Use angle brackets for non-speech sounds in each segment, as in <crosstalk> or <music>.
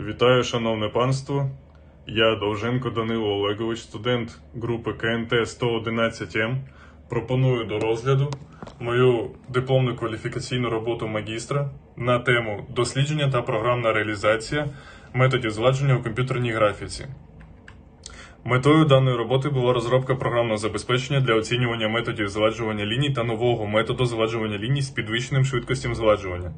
Вітаю, шановне панство. Я Довженко Данило Олегович, студент групи КНТ 111М. Пропоную до розгляду мою дипломну кваліфікаційну роботу магістра на тему дослідження та програмна реалізація методів зладження у комп'ютерній графіці. Метою даної роботи була розробка програмного забезпечення для оцінювання методів зладжування ліній та нового методу зладжування ліній з підвищеним швидкостям зладжування.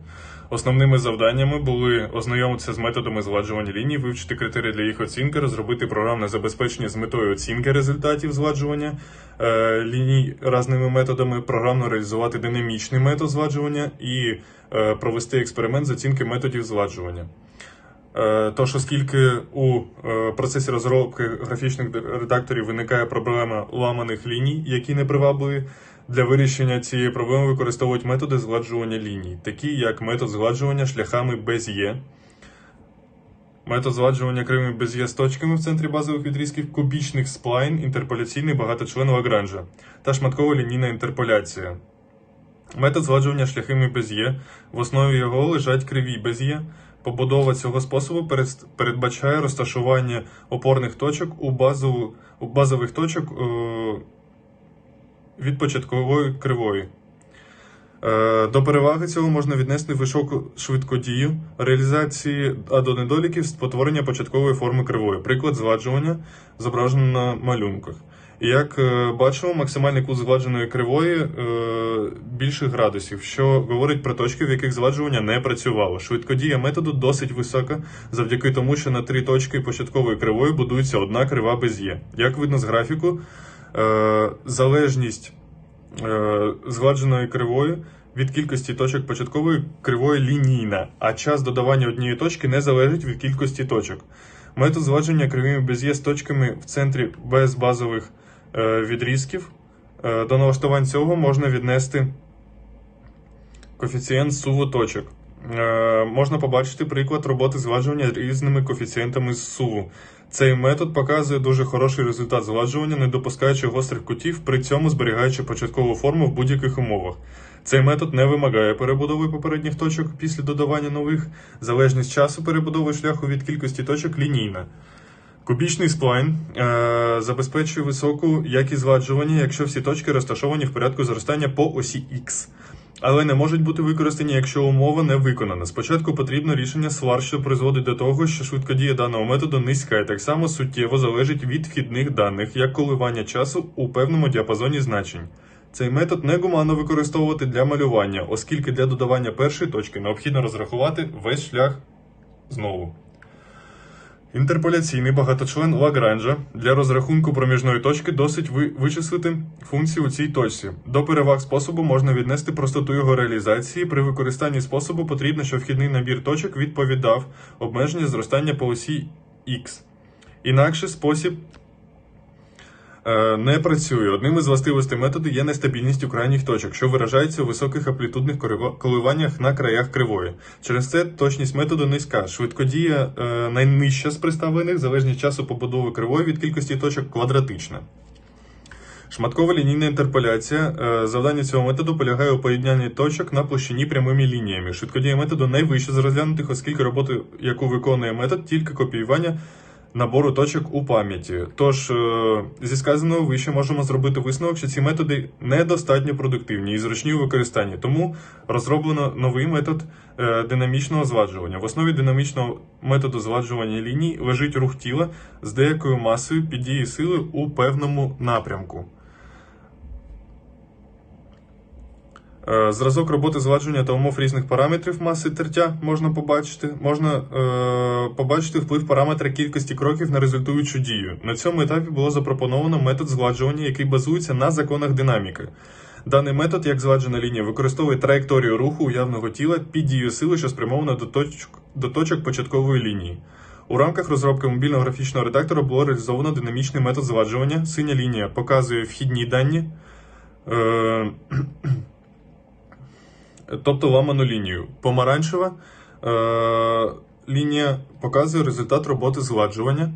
Основними завданнями були ознайомитися з методами зладжування ліній, вивчити критерії для їх оцінки, розробити програмне забезпечення з метою оцінки результатів зладжування е, ліній різними методами, програмно реалізувати динамічний метод зладжування і е, провести експеримент з оцінки методів зладжування. Е, Тож, оскільки у е, процесі розробки графічних редакторів виникає проблема ламаних ліній, які не привабливі, для вирішення цієї проблеми використовують методи згладжування ліній, такі як метод згладжування шляхами Без'є, метод згладжування кривими Без'є з точками в центрі базових відрізків, кубічних сплайн, інтерполяційний багаточлен Лагранжа та шматкова лінійна інтерполяція. Метод згладжування шляхами Без'є. В основі його лежать криві Без'є. Побудова цього способу передбачає розташування опорних точок у, базову, у базових точок е, від початкової кривої. Е, До переваги цього можна віднести високу швидкодію реалізації, а до недоліків спотворення початкової форми кривої. Приклад згладжування зображено на малюнках. Як е, бачимо, максимальний кут згладженої кривої е, більше градусів, що говорить про точки, в яких згладжування не працювало. Швидкодія методу досить висока, завдяки тому, що на три точки початкової кривої будується одна крива без є. Як видно з графіку, е, залежність згладженої кривої від кількості точок початкової кривої лінійна, а час додавання однієї точки не залежить від кількості точок. Метод згладження кривими без'є з точками в центрі без базових відрізків. Е, до налаштувань цього можна віднести коефіцієнт суву точок. Е, можна побачити приклад роботи згладжування різними коефіцієнтами з суву. Цей метод показує дуже хороший результат згладжування, не допускаючи гострих кутів, при цьому зберігаючи початкову форму в будь-яких умовах. Цей метод не вимагає перебудови попередніх точок після додавання нових. Залежність часу перебудови шляху від кількості точок лінійна. Кубічний сплайн е, забезпечує високу якість згладжування, якщо всі точки розташовані в порядку зростання по осі X. Але не можуть бути використані, якщо умова не виконана. Спочатку потрібно рішення свар, що призводить до того, що швидкодія даного методу низька і так само суттєво залежить від вхідних даних, як коливання часу у певному діапазоні значень. Цей метод негуманно використовувати для малювання, оскільки для додавання першої точки необхідно розрахувати весь шлях знову. Інтерполяційний багаточлен Лагранжа для розрахунку проміжної точки досить вичислити функцію у цій точці. До переваг способу можна віднести простоту його реалізації. При використанні способу потрібно, щоб вхідний набір точок відповідав обмеженню зростання по осі X. Інакше спосіб не працює. Одним із властивостей методу є нестабільність у крайніх точок, що виражається у високих амплітудних коливаннях на краях кривої. Через це точність методу низька. Швидкодія е, найнижча з представлених, залежність часу побудови кривої від кількості точок квадратична. Шматкова лінійна інтерполяція. Е, Завдання цього методу полягає у поєднанні точок на площині прямими лініями. Швидкодія методу найвища з розглянутих, оскільки роботу, яку виконує метод, тільки копіювання набору точок у пам'яті. Тож, е, зі сказаного вище можемо зробити висновок, що ці методи недостатньо продуктивні і зручні у використанні. Тому розроблено новий метод е, динамічного зваджування. В основі динамічного методу зваджування ліній лежить рух тіла з деякою масою під дією сили у певному напрямку. Е, Зразок роботи згладження та умов різних параметрів маси тертя можна побачити. Можна е, побачити вплив параметра кількості кроків на результуючу дію. На цьому етапі було запропоновано метод згладжування, який базується на законах динаміки. Даний метод, як згладжена лінія, використовує траєкторію руху уявного тіла під дією сили, що спрямована до точок, до точок початкової лінії. У рамках розробки мобільного графічного редактора було реалізовано динамічний метод згладжування. Синя лінія показує вхідні дані. Е, <clears throat> тобто ламану лінію. Помаранчева е, лінія показує результат роботи згладжування.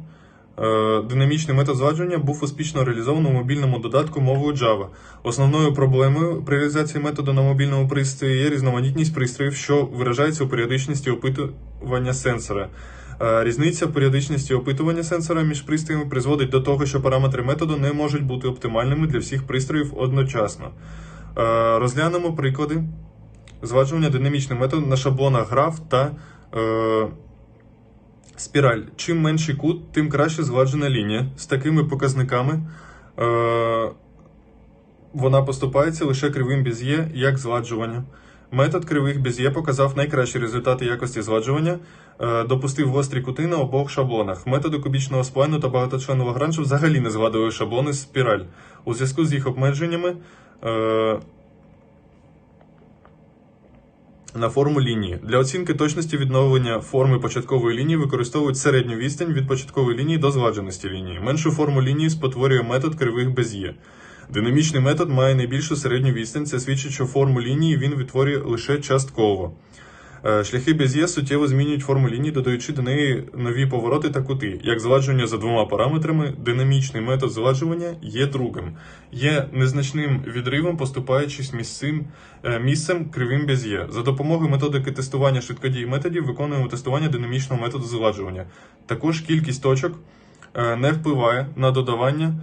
Е, Динамічний метод згладження був успішно реалізований у мобільному додатку мовою Java. Основною проблемою при реалізації методу на мобільному пристрої є різноманітність пристроїв, що виражається у періодичності опитування сенсора. Е, Різниця періодичності опитування сенсора між пристроями призводить до того, що параметри методу не можуть бути оптимальними для всіх пристроїв одночасно. Е, Розглянемо приклади зважування динамічним методом на шаблонах граф та е, спіраль. Чим менший кут, тим краще згладжена лінія. З такими показниками е, вона поступається лише кривим без'є як згладжування. Метод кривих без'є показав найкращі результати якості згладжування, е, допустив гострі кути на обох шаблонах. Методи кубічного сплайну та багаточленного гранжу взагалі не згладили шаблони з спіраль. У зв'язку з їх обмеженнями е, на форму лінії. Для оцінки точності відновлення форми початкової лінії використовують середню відстань від початкової лінії до зваженості лінії. Меншу форму лінії спотворює метод кривих без є. Динамічний метод має найбільшу середню відстань, це свідчить, що форму лінії він відтворює лише частково. Е, Шляхи Без'є суттєво змінюють форму лінії, додаючи до неї нові повороти та кути. Як згладжування за двома параметрами, динамічний метод згладжування є другим, є незначним відривом, поступаючись місцем, е, місцем кривим Без'є. За допомогою методики тестування швидкодій методів виконуємо тестування динамічного методу згладжування. Також кількість точок е, не впливає на додавання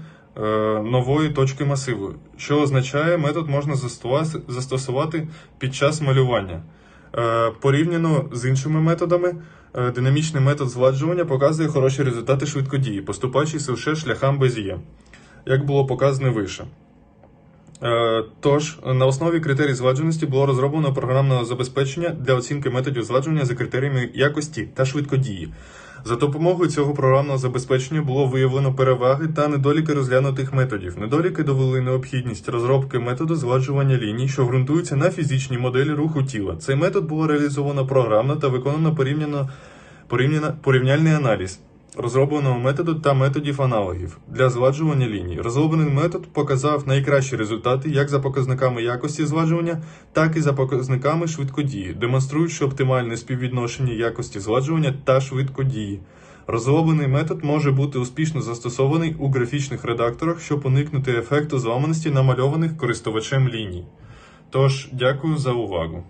нової точки масиву, що означає, метод можна застосувати під час малювання. Е, Порівняно з іншими методами, е, динамічний метод згладжування показує хороші результати швидкодії, поступаючись лише шляхам Без'є, як було показано вище. Е, Тож, на основі критерій згладженості було розроблено програмне забезпечення для оцінки методів згладження за критеріями якості та швидкодії. За допомогою цього програмного забезпечення було виявлено переваги та недоліки розглянутих методів. Недоліки довели необхідність розробки методу згладжування ліній, що ґрунтуються на фізичній моделі руху тіла. Цей метод було реалізовано програмно та виконано порівняно порівняно порівняльний аналіз розробленого методу та методів аналогів для згладжування ліній. Розроблений метод показав найкращі результати як за показниками якості згладжування, так і за показниками швидкодії, демонструючи оптимальне співвідношення якості згладжування та швидкодії. Розроблений метод може бути успішно застосований у графічних редакторах, щоб уникнути ефекту зламаності намальованих користувачем ліній. Тож, дякую за увагу.